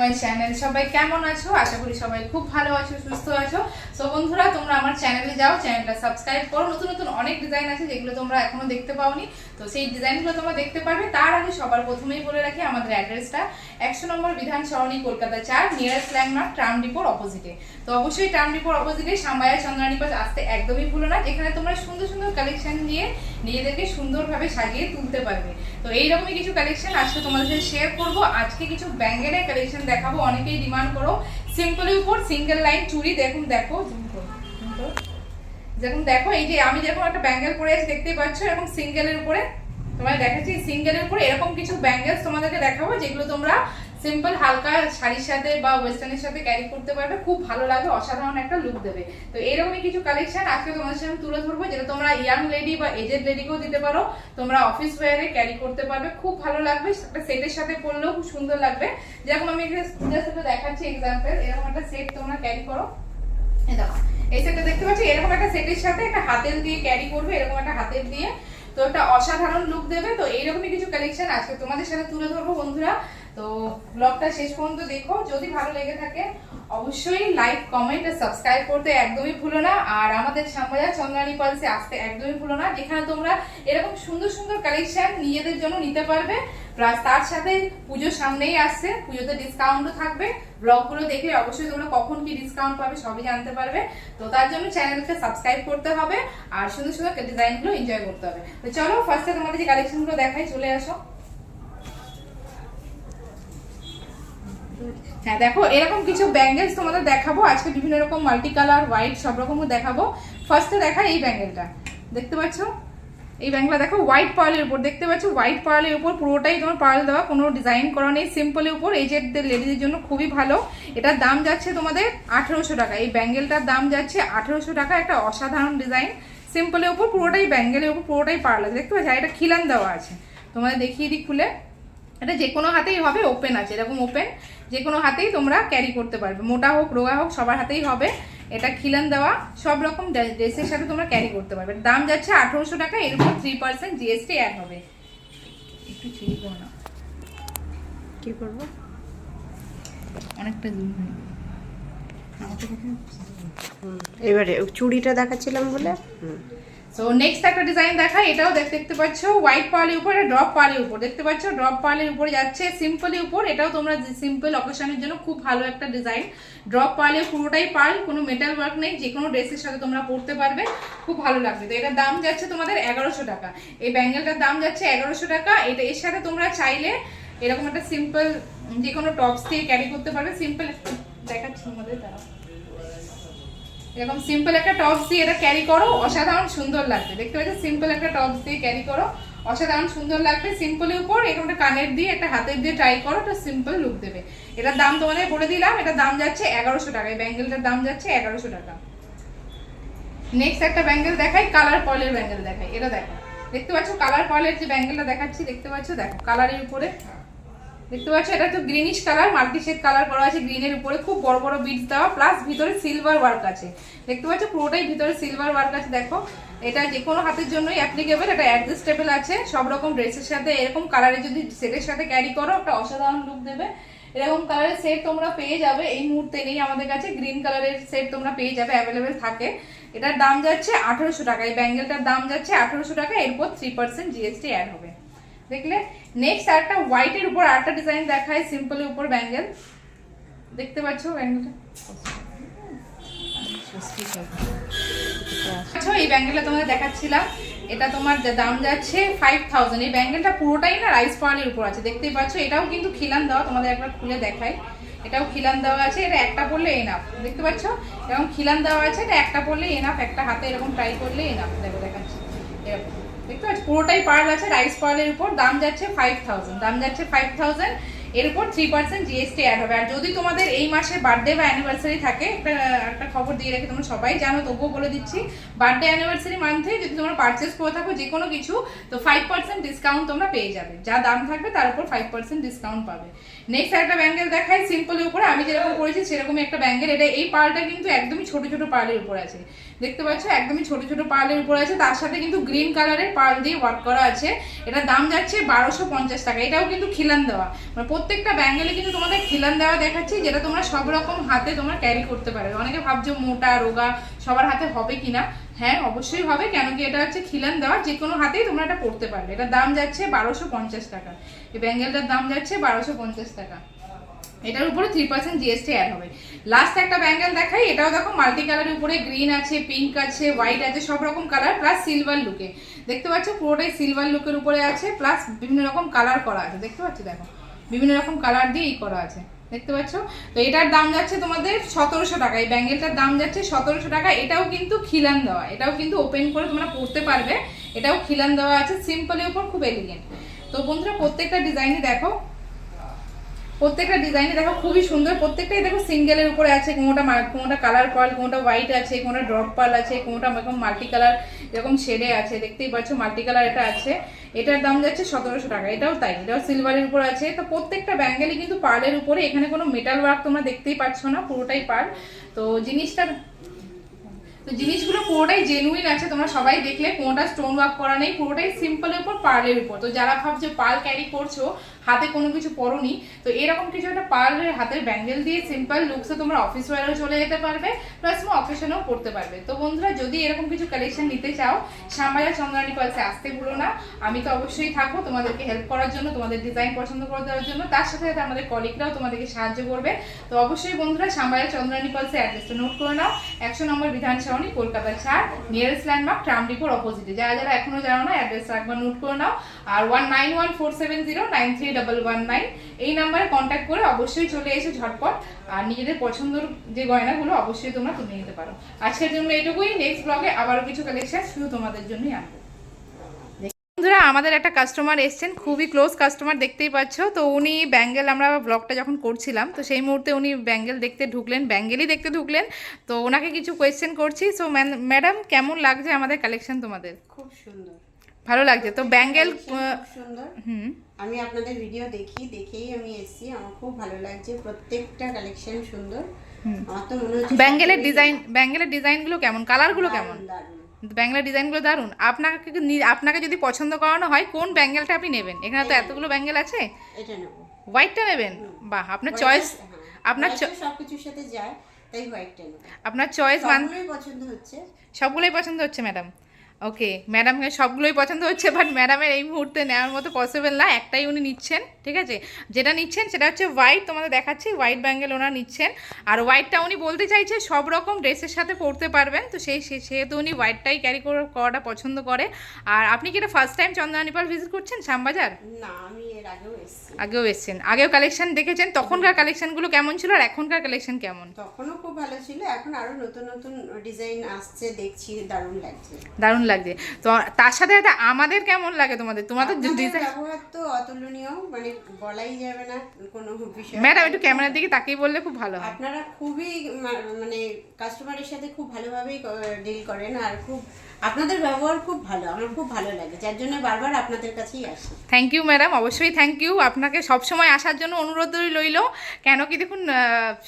My channel. সবাই কেমন আছো? আশা করি সবাই খুব ভালো আছো, সুস্থ আছো। সো বন্ধুরা, তোমরা আমার চ্যানেলে যাও, চ্যানেলটা সাবস্ক্রাইব করো। নতুন নতুন অনেক ডিজাইন আছে যেগুলো তোমরা এখনও দেখতে পাওনি। তো সেই ডিজাইনগুলো তোমরা দেখতে পারবে। তার আগে সবার প্রথমেই বলে রাখি আমাদের অ্যাড্রেসটা একশো নম্বর বিধান সরণি, কলকাতা চার নিয়ারেস্ট ল্যান্ডমার্ক ট্রাম ডিপোর অপোজিটে তো অবশ্যই ট্রাম ডিপোর অপোজিটে সাম্বায়া চন্দ্রানী পাশ আসতে একদমই ভুলো না। যেখানে তোমরা সুন্দর সুন্দর কালেকশন নিয়ে নিজেদেরকে সুন্দরভাবে সাজিয়ে তুলতে পারবে। তো এইরকমই কিছু কালেকশন আজকে তোমাদের সাথে শেয়ার করব। আজকে কিছু ব্যাঙ্গেলের কালেকশন দেখাবো, অনেকেই ডিমান্ড করো সিম্পলের উপর সিঙ্গেল লাইন চুরি, দেখুন, দেখো। যেরকম দেখো, এই যে আমি যেরকম একটা ব্যাঙ্গেল পরে আছি, দেখতেই পাচ্ছ, এরকম সিঙ্গেলের উপরে তোমাদের দেখাচ্ছি সিঙ্গেলের উপরে এরকম কিছু ব্যাঙ্গেলস তোমাদেরকে দেখাবো, যেগুলো তোমরা সিম্পল হালকা শাড়ির সাথে বা ওয়েস্টার্নের সাথে ক্যারি করতে পারবে, খুব ভালো লাগে অসাধারণ একটা লুক দেবে। তো এরকমই কিছু কালেকশন আজকে তোমাদের সামনে তুলে ধরবো, যেটা তোমরা ইয়াং লেডি বা এজেড লেডিকেও দিতে পারো। তোমরা অফিস ওয়ারে ক্যারি করতে পারবে, খুব ভালো লাগবে, একটা সেটের সাথে পরলেও খুব সুন্দর লাগবে। যেরকম আমি সাথে দেখাচ্ছি এক্সাম্পল এরকম একটা সেট তোমরা ক্যারি করো। দেখো, এই সেটটা দেখতে পাচ্ছি? এরকম একটা সেটের সাথে একটা হাতের দিয়ে ক্যারি করবে, এরকম একটা হাতের দিয়ে। তো একটা অসাধারণ লুক দেবে। তো এইরকমই কিছু কালেকশন আজকে তোমাদের সাথে তুলে ধরবো বন্ধুরা। তো ব্লগটা শেষ পর্যন্ত দেখো। যদি ভালো লেগে থাকে, অবশ্যই লাইক কমেন্ট আর সাবস্ক্রাইব করতে একদমই ভুলো না। আর আমাদের সামনে চন্দ্রানী পালসে আসতে একদমই ভুলো না। যেখানে তোমরা এরকম সুন্দর সুন্দর কালেকশন নিজেদের জন্য নিতে পারবে। প্লাস তার সাথে পুজোর সামনেই আসছে। পুজোতে ডিসকাউন্টও থাকবে। ব্লগগুলো দেখে অবশ্যই তোমরা কখন কি ডিসকাউন্ট পাবে সবই জানতে পারবে। তো তার জন্য চ্যানেলকে সাবস্ক্রাইব করতে হবে। আর সুন্দর সুন্দর ডিজাইনগুলো এনজয় করতে হবে। তো চলো ফার্স্টে তোমাদের যে কালেকশনগুলো দেখাই, চলে আসো। হ্যাঁ দেখো, এরকম কিছু ব্যাঙ্গেলস তোমাদের দেখাবো। আজকে বিভিন্ন রকম মাল্টি কালার হোয়াইট সব রকমও দেখাবো। ফার্স্টে দেখা এই ব্যাঙ্গেলটা দেখতে পাচ্ছ? এই ব্যাঙ্গলা দেখো হোয়াইট পার্লের উপর। দেখতে পাচ্ছ? হোয়াইট পার্লের উপর পুরোটাই তোমার পার্ল দেওয়া, কোনো ডিজাইন করা নেই। সিম্পলের উপর এজেডদের লেডিজের জন্য খুবই ভালো। এটার দাম যাচ্ছে তোমাদের আঠেরোশো টাকা। এই ব্যাঙ্গেলটার দাম যাচ্ছে আঠেরোশো টাকা, একটা অসাধারণ ডিজাইন সিম্পলের উপর পুরোটাই ব্যাঙ্গেলের উপর পুরোটাই পার্ল দেখতে পাচ্ছ? এটা খিলান দেওয়া আছে। তোমাদের দেখিয়ে দিই খুলে। এটা যে কোনো হাতেই হবে ওপেন আছে। এরকম ওপেন যে কোনো হাতেই তোমরা ক্যারি করতে পারবে। মোটা হোক রোগা হোক সবার হাতেই হবে। এটা খিলান দেওয়া সব রকম ড্রেসের সাথে তোমরা ক্যারি করতে পারবে। দাম যাচ্ছে আঠেরোশো টাকা এর উপর থ্রি পার্সেন্ট জিএসটি অ্যাড হবে। একটু ছিঁড়ে না। কি করব? অনেকটা জুম হয়ে এবারে চুড়িটা দেখাচ্ছিলাম বলে? হুম। সো নেক্সট একটা ডিজাইন দেখাই, এটাও দেখ দেখতে পাচ্ছ হোয়াইট পার্লের উপর ড্রপ পার্লের উপর। দেখতে পাচ্ছ ড্রপ পার্লের উপর যাচ্ছে সিম্পলের উপর। এটাও তোমরা সিম্পল অকেশনের জন্য খুব ভালো একটা ডিজাইন ড্রপ পার্লে পুরোটাই পার্ল কোনো মেটাল ওয়ার্ক নেই, যে কোনো ড্রেসের সাথে তোমরা পরতে পারবে। খুব ভালো লাগবে। তো এটার দাম যাচ্ছে তোমাদের এগারোশো টাকা। এই ব্যাঙ্গেলটার দাম যাচ্ছে এগারোশো টাকা। এটা এর সাথে তোমরা চাইলে এরকম একটা সিম্পল যে কোনো টপস দিয়ে ক্যারি করতে পারবে। সিম্পল দেখাচ্ছি তোমাদের, দাঁড়াও। এরকম সিম্পল একটা টপস দিয়ে এটা ক্যারি করো, অসাধারণ সুন্দর লাগবে। দেখতে পাচ্ছ? সিম্পল একটা টপস দিয়ে ক্যারি করো, অসাধারণ সুন্দর লাগবে। সিম্পলের উপর এরকম একটা কানের দিয়ে একটা হাতের দিয়ে ট্রাই করো, একটা সিম্পল লুক দেবে। এটার দাম তোমাদের বলে দিলাম, এটার দাম যাচ্ছে এগারোশো টাকা। এই ব্যাঙ্গেলটার দাম যাচ্ছে এগারোশো টাকা। নেক্সট একটা ব্যাঙ্গেল দেখাই কালার পলের ব্যাঙ্গেল দেখাই। এটা দেখো। দেখতে পাচ্ছ? কালার পলের যে ব্যাঙ্গেলটা দেখাচ্ছি, দেখতে পাচ্ছ? দেখো কালারের উপরে। দেখতে পাচ্ছ, এটা তো greenish colour multi shade colour করা আছে গ্রিনের উপরে, খুব বড় বড় বিটস দেওয়া প্লাস ভিতরে সিলভার ওয়ার্ক আছে। দেখতে পাচ্ছ, পুরোটাই ভিতরে সিলভার ওয়ার্ক আছে, দেখো। এটা যে কোনো হাতের জন্যই অ্যাপ্লিকেবল এটা অ্যাডজাস্টেবল আছে, সব রকম ড্রেসের সাথে, এরকম কালারের যদি সেটের সাথে ক্যারি করো, একটা অসাধারণ লুক দেবে। এরকম কালারের সেট তোমরা পেয়ে যাবে, এই মুহূর্তে নেই আমাদের কাছে গ্রিন কালারের সেট তোমরা পেয়ে যাবে অ্যাভেলেবেল থাকে। এটার দাম যাচ্ছে আঠেরোশো টাকা, এই ব্যাঙ্গেলটার দাম যাচ্ছে আঠেরোশো টাকা, এরপর থ্রি পার্সেন্ট জিএসটি অ্যাড হবে। দেখলে নেক্সট আরেকটা হোয়াইটের উপর আরেকটা ডিজাইন দেখায় সিম্পলের উপর ব্যাঙ্গেল দেখতে পাচ্ছ ব্যাঙ্গেলটা আচ্ছা এই ব্যাঙ্গেলটা তোমাদের দেখাচ্ছিলাম। এটা তোমার দাম যাচ্ছে ফাইভ এই ব্যাঙ্গেলটা পুরোটাই না রাইস উপর আছে। দেখতেই পাচ্ছ, এটাও কিন্তু খিলান দেওয়া, তোমাদের এটাও খিলান দেওয়া আছে, এটা একটা দেখতে পাচ্ছ? এরকম খিলান দেওয়া আছে, এটা একটা পড়লে এনাফ একটা হাতে এরকম ট্রাই করলে এনাফ দেখো দেখাচ্ছি এরকম দেখতে পাচ্ছ পুরোটাই পার্ল আছে রাইস পার্লের উপর দাম যাচ্ছে ফাইভ দাম যাচ্ছে ফাইভ থাউজেন্ড এর উপর থ্রি পার্সেন্ট জিএসটি অ্যাড হবে। আর যদি তোমাদের এই মাসে বার্থডে বা অ্যানিভার্সারি থাকে, একটা একটা খবর দিয়ে রাখি তোমরা সবাই জানো, তবুও বলে দিচ্ছি বার্থডে অ্যানিভার্সারি মান্থে যদি তোমরা পারচেস করে থাকো যে কোনো কিছু, তো ফাইভ পার্সেন্ট ডিসকাউন্ট তোমরা পেয়ে যাবে। যা দাম থাকবে তার উপর ফাইভ পার্সেন্ট ডিসকাউন্ট পাবে। নেক্সট একটা ব্যাঙ্গেল দেখাই সিম্পলের উপরে। আমি যেরকম করেছি সেরকমই একটা ব্যাঙ্গেল এটা এই পালটা কিন্তু একদমই ছোট ছোট পার্লের উপর আছে। দেখতে পাচ্ছ? একদমই ছোট ছোট পার্লের উপর আছে। তার সাথে কিন্তু গ্রিন কালারের পাল দিয়ে ওয়ার্ক করা আছে। এটার দাম যাচ্ছে বারোশো পঞ্চাশ টাকা। এটাও কিন্তু খিলান দেওয়া। মানে প্রত্যেকটা ব্যাঙ্গেলে কিন্তু তোমাদের খিলান দেওয়া দেখাচ্ছি, যেটা তোমরা সব রকম হাতে তোমরা ক্যারি করতে পারবে অনেকে ভাবছ মোটা, রোগা, সবার হাতে হবে কিনা? হ্যাঁ অবশ্যই হবে কেন কি এটা হচ্ছে খিলান দেওয়া যে কোনো হাতেই তোমরা এটা পড়তে পারবে এটার দাম যাচ্ছে বারোশো পঞ্চাশ টাকা। এই ব্যাঙ্গেলটার দাম যাচ্ছে বারোশো পঞ্চাশ টাকা। এটার উপরে থ্রি পার্সেন্ট জিএসটি অ্যাড হবে। লাস্ট একটা ব্যাঙ্গেল দেখাই, এটাও দেখো মাল্টি কালারের উপরে গ্রিন আছে পিঙ্ক আছে হোয়াইট আছে, সব রকম কালার প্লাস সিলভার লুকে দেখতে পাচ্ছ পুরোটাই সিলভার লুকের উপরে আছে প্লাস বিভিন্ন রকম কালার করা আছে। দেখতে পাচ্ছ? দেখো। বিভিন্ন রকম কালার দিয়ে এই করা আছে। দেখতে পাচ্ছ? তো এটার দাম যাচ্ছে তোমাদের সতেরোশো টাকা। এই ব্যাঙ্গেলটার দাম যাচ্ছে সতেরোশো টাকা। এটাও কিন্তু খিলান দেওয়া। এটাও কিন্তু ওপেন করে তোমরা পরতে পারবে। এটাও খিলান দেওয়া আছে। সিম্পলের উপর খুব এলিগেন্ট তো বন্ধুরা, প্রত্যেকটা ডিজাইনই দেখো। প্রত্যেকটা ডিজাইনে দেখো, খুবই সুন্দর। প্রত্যেকটাই দেখো সিঙ্গেলের উপরে আছে। কোনোটা কোনোটা কালার পার্ল কোনোটা হোয়াইট আছে, কোনোটা ড্রপ পার্ল আছে, কোনোটা এরকম মাল্টি কালার এরকম শেডে আছে। দেখতেই পাচ্ছ মাল্টি কালার এটা আছে। এটার দাম যাচ্ছে সতেরোশো টাকা। এটাও তাই, এটাও সিলভারের উপর আছে। তো প্রত্যেকটা ব্যাঙ্গেলই কিন্তু পার্লের উপরে, এখানে কোনো মেটাল ওয়ার্ক তোমরা দেখতেই পাচ্ছ না, পুরোটাই পার তো জিনিসটা, তো জিনিসগুলো পুরোটাই জেনুইন আছে, তোমরা সবাই দেখলে, কোনোটা স্টোন ওয়ার্ক করা নেই, পুরোটাই সিম্পলের উপর পার্লের উপর। তো যারা ভাবছ পাল ক্যারি করছ হাতে কোনো কিছু পরনি, তো এরকম কিছু একটা পার্লের হাতের ব্যাঙ্গেল দিয়ে সিম্পল লুকসে তোমরা অফিস ওয়ারেও চলে যেতে পারবে প্লাস তোমার অকেশনেও পড়তে পারবে। তো বন্ধুরা, যদি এরকম কিছু কালেকশন নিতে চাও শ্যামবাজার চন্দ্রানী পালসে আসতে ভুলো না। আমি তো অবশ্যই থাকব তোমাদেরকে হেল্প করার জন্য, তোমাদের ডিজাইন পছন্দ করে দেওয়ার জন্য। তার সাথে সাথে আমাদের কলিগরাও তোমাদেরকে সাহায্য করবে। তো অবশ্যই বন্ধুরা শ্যামবাজার চন্দ্রানী পালসে অ্যাড্রেসটা নোট করে নাও। একশো নম্বর বিধান সরণি কলকাতা চার নিয়ারেস্ট ল্যান্ডমার্ক ট্রাম ডিপোর অপোজিটে যারা যারা এখনও জানো না অ্যাড্রেসটা একবার নোট করে নাও। আর one nine one four seven zero nine three এই নাম্বারে কন্ট্যাক্ট করে অবশ্যই চলে এসে ঝটপট। আর নিজেদের পছন্দের যে গয়নাগুলো অবশ্যই তোমরা তুলে নিতে পারো। আজকের জন্য এইটুকুই নেক্সট ব্লগে আবারও কিছু কালেকশন শুধু তোমাদের জন্যই আনব। বন্ধুরা, আমাদের একটা কাস্টমার এসছেন, খুবই ক্লোজ কাস্টমার দেখতেই পাচ্ছ। তো উনি ব্যাঙ্গেল আমরা ব্লগটা যখন করছিলাম, তো সেই মুহূর্তে উনি ব্যাঙ্গেল দেখতে ঢুকলেন ব্যাঙ্গেলই দেখতে ঢুকলেন। তো ওনাকে কিছু কোয়েশ্চেন করছি। সো ম্যাডাম কেমন লাগছে আমাদের কালেকশন তোমাদের? খুব সুন্দর। ভালো লাগছে। তো ব্যাঙ্গেল সুন্দর হুম। আমি আপনাদের ভিডিও দেখি দেখেই আমি এসেছি। আমার খুব ভালো লাগছে। প্রত্যেকটা কালেকশন সুন্দর। আমার তো মনে হচ্ছে ব্যাঙ্গেলের ডিজাইন ব্যাঙ্গেলের ডিজাইনগুলো কেমন? কালারগুলো কেমন? দারুণ, দারুণ। ব্যাঙ্গেলের ডিজাইনগুলো দারুণ আপনাকে আপনাকে যদি পছন্দ করানো হয় কোন ব্যাঙ্গেলটা আপনি নেবেন? এখানে তো এতগুলো ব্যাঙ্গেল আছে। এটা নেব। হোয়াইটটা নেবেন? বাহ আপনার চয়েস হ্যাঁ, আপনার টা সবকিছুর সাথে যায় তাই হোয়াইটটা নেব। আপনার চয়েস সবগুলোই পছন্দ হচ্ছে। সবগুলোই পছন্দ হচ্ছে ম্যাডাম ওকে ম্যাডামকে সবগুলোই পছন্দ হচ্ছে বাট ম্যাডামের এই মুহূর্তে নেওয়ার মতো পসিবল না। একটাই উনি নিচ্ছেন ঠিক আছে? যেটা নিচ্ছেন সেটা হচ্ছে হোয়াইট তোমাদের দেখাচ্ছি হোয়াইট ব্যাঙ্গেল ওনার নিচ্ছেন। আর হোয়াইটটা উনি বলতে চাইছে সব রকম ড্রেসের সাথে পরতে পারবেন তো সেই সে- সেহেতু উনি হোয়াইটটাই ক্যারি করাটা পছন্দ করে। আর আপনি কি এটা ফার্স্ট টাইম চন্দ্রানীপাল ভিজিট করছেন শ্যামবাজার? না আমি এর আগেও এসেছি। আগেও এসছেন। আগেও কালেকশন দেখেছেন? তখনকার কালেকশনগুলো কেমন ছিল আর এখনকার কালেকশন কেমন? তখনও খুব ভালো ছিল এখন আরও নতুন নতুন ডিজাইন আসছে দেখছি দারুণ লাগছে। দারুণ লাগছে। তো তার সাথে সাথে আমাদের কেমন লাগে তোমাদের? তোমাদের ব্যবহার তো অতুলনীয় মানে বলাই যাবে না কোনো বিষয়। ম্যাডাম একটু ক্যামেরার দিকে তাকিয়ে বললে খুব ভালো হয়। আপনারা খুবই মানে কাস্টমারের সাথে খুব ভালোভাবেই ডিল করেন আর খুব আপনাদের ব্যবহার খুব ভালো আমার খুব ভালো লাগে যার জন্য বারবার আপনাদের কাছেই আসি। থ্যাংক ইউ ম্যাডাম অবশ্যই থ্যাংক ইউ আপনাকে সবসময় আসার জন্য অনুরোধ রইল। কেন কি দেখুন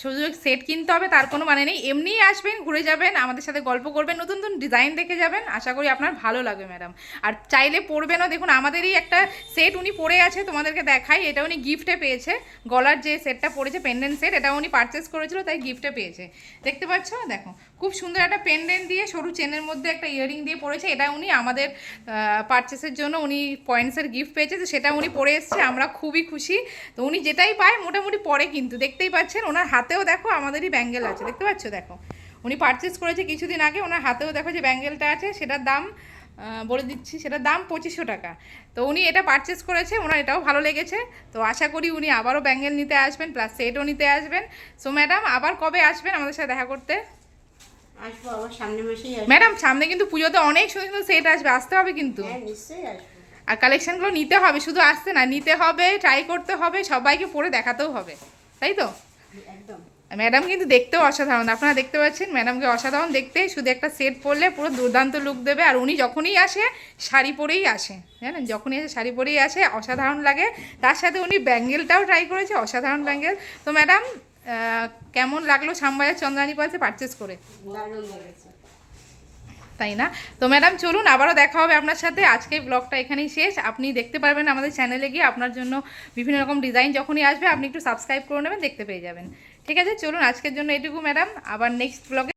শুধু সেট কিনতে হবে তার কোনো মানে নেই। এমনিই আসবেন ঘুরে যাবেন আমাদের সাথে গল্প করবেন নতুন নতুন ডিজাইন দেখে যাবেন। আশা করি আপনার ভালো লাগবে ম্যাডাম আর চাইলে পরবেনও দেখুন, আমাদেরই একটা সেট উনি পরে আছে, তোমাদেরকে দেখাই, এটা উনি গিফটে পেয়েছে। গলার যে সেটটা পড়েছে পেন্ডেন্ট সেট এটা উনি পারচেস করেছিল, তাই গিফটে পেয়েছে। দেখতে পাচ্ছ? দেখো, খুব সুন্দর একটা পেন্ডেন্ট দিয়ে সরু চেনের মধ্যে একটা ইয়ারিং দিয়ে পড়েছে এটা উনি আমাদের পারচেসের জন্য উনি পয়েন্টসের গিফট পেয়েছে তো সেটা উনি পরে এসছে, আমরা খুবই খুশি। তো উনি যেটাই পায়, মোটামুটি পরে কিন্তু, দেখতেই পাচ্ছেন, ওনার হাতেও দেখো, আমাদেরই ব্যাঙ্গেল আছে, দেখতে পাচ্ছ? দেখো উনি পারচেস করেছে কিছুদিন আগে ওনার হাতেও দেখো যে ব্যাঙ্গেলটা আছে সেটার দাম বলে দিচ্ছি সেটার দাম পঁচিশশো টাকা। তো উনি এটা পারচেস করেছে ওনার এটাও ভালো লেগেছে। তো আশা করি উনি আবারও ব্যাঙ্গেল নিতে আসবেন প্লাস সেটও নিতে আসবেন। সো ম্যাডাম আবার কবে আসবেন আমাদের সাথে দেখা করতে? আসব আমার সামনে মাসেই ম্যাডাম সামনে কিন্তু পুজোতে অনেক সুন্দর সুন্দর সেট আসবে আসতে হবে কিন্তু। হ্যাঁ নিশ্চয়ই আসব। আর কালেকশনগুলো নিতে হবে শুধু আসতে না নিতে হবে ট্রাই করতে হবে সবাইকে পরে দেখাতেও হবে। তাই তো? একদম। ম্যাডাম কিন্তু দেখতেও অসাধারণ। আপনারা দেখতে পাচ্ছেন ম্যাডামকে অসাধারণ দেখতে। শুধু একটা সেট পরলে পুরো দুর্দান্ত লুক দেবে। আর উনি যখনই আসে শাড়ি পরেই আসে। জানেন? যখনই আসে শাড়ি পরেই আসে অসাধারণ লাগে। তার সাথে উনি ব্যাঙ্গেলটাও ট্রাই করেছে অসাধারণ ব্যাঙ্গেল। তো ম্যাডাম কেমন লাগল শ্যামবাজার চন্দ্রানী পালসে পারচেস করে? তাই না? তো ম্যাডাম চলুন আবারও দেখা হবে আপনার সাথে। আজকে ব্লগটা এখানেই শেষ। আপনি দেখতে পারবেন আমাদের চ্যানেলে গিয়ে আপনার জন্য বিভিন্ন রকম ডিজাইন যখনই আসবে আপনি একটু সাবস্ক্রাইব করে নেবেন দেখতে পেয়ে যাবেন। ঠিক আছে? চলুন আজকের জন্য এটুকু ম্যাডাম। আবার নেক্সট ব্লগে